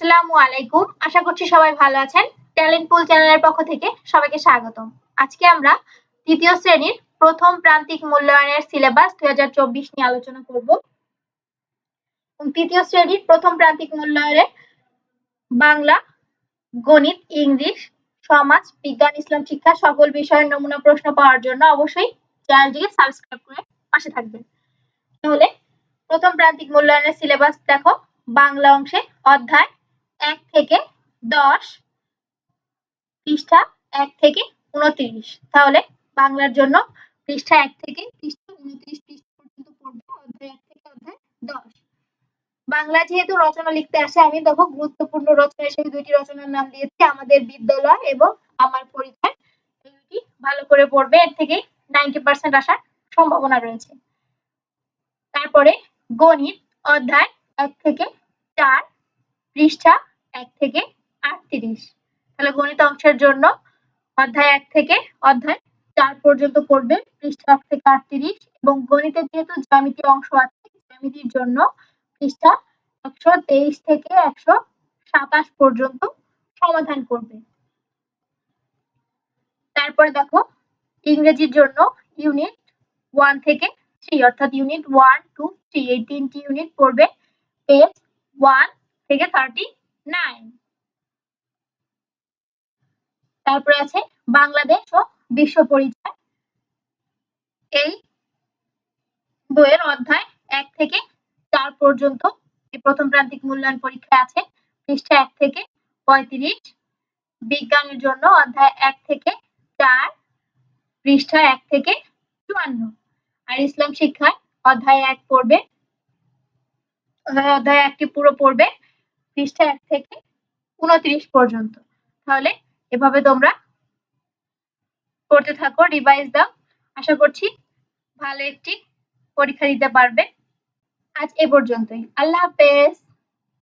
আসসালামু আলাইকুম। আশা করছি সবাই ভালো আছেন। ট্যালেন্ট পুল চ্যানেলের পক্ষ থেকে সবাইকে স্বাগতম। আজকে আমরা তৃতীয় শ্রেণির প্রথম প্রান্তিক মূল্যায়নের সিলেবাস দুই নিয়ে আলোচনা করব। তৃতীয় শ্রেণির প্রথম প্রান্তিক মূল্যায়নে বাংলা, গণিত, ইংলিশ, সমাজ, বিজ্ঞান, ইসলাম, শিক্ষা সকল বিষয়ের নমুনা প্রশ্ন পাওয়ার জন্য অবশ্যই চ্যানেলটিকে সাবস্ক্রাইব করে পাশে থাকবেন। তাহলে প্রথম প্রান্তিক মূল্যায়নের সিলেবাস দেখো। বাংলা অংশে অধ্যায় এক থেকে দশ পৃষ্ঠা এক থেকে উনত্রিশ তাহলে বাংলার জন্য পৃষ্ঠা এক থেকে পৃষ্ঠা উনত্রিশ পৃষ্ঠা পর্যন্ত পড়বে, অধ্যায় এক থেকে অধ্যায় দশ। বাংলা যেহেতু রচনা লিখতে আসে, আমি দেখো গুরুত্বপূর্ণ রচনা হিসেবে দুইটি রচনার নাম দিয়েছি, আমাদের বিদ্যালয় এবং আমার পরিচয় এই ভালো করে পড়বে, এর থেকে নাইনটি পার্সেন্ট আসার সম্ভাবনা রয়েছে। তারপরে গণিত, অধ্যায় এক থেকে চার পৃষ্ঠা এক থেকে আটত্রিশ। তাহলে গণিত অংশের জন্য অধ্যায় এক থেকে অধ্যায় চার পর্যন্ত পড়বে পৃষ্ঠা এক থেকে আটত্রিশ এবং গণিতের যেহেতু জ্যামিতি অংশ আছে, জ্যামিতির জন্য পৃষ্ঠা একশো তেইশ থেকে একশো সাতাশ পর্যন্ত সমাধান করবে। তারপরে দেখো, ইংরেজির জন্য ইউনিট ওয়ান থেকে থ্রি অর্থাৎ ইউনিট ওয়ান টু থ্রি এই তিনটি ইউনিট পড়বে। পেজ ওয়ান থেকে থার্টি নাইন তারপরে আছে বাংলাদেশ ও বিশ্ব পরিচয়। এই বইয়ের অধ্যায় এক থেকে চার পর্যন্ত। এই প্রথম প্রান্তিক মূল্যায়ন পরীক্ষা আছে পৃষ্ঠা এক থেকে পঁয়ত্রিশ। বিজ্ঞানের জন্য অধ্যায় এক থেকে চার, পৃষ্ঠা এক থেকে চুয়ান্ন। আর ইসলাম শিক্ষায় অধ্যায় এক পড়বে, অধ্যায় একটি পুরো পড়বে পৃষ্ঠা এক থেকে উনত্রিশ পর্যন্ত। তাহলে এভাবে তোমরা করতে থাকো রিভাইজ দাও। আশা করছি ভালো একটি পরীক্ষা দিতে পারবে। আজ এ পর্যন্তই। আল্লাহ হাফেজ।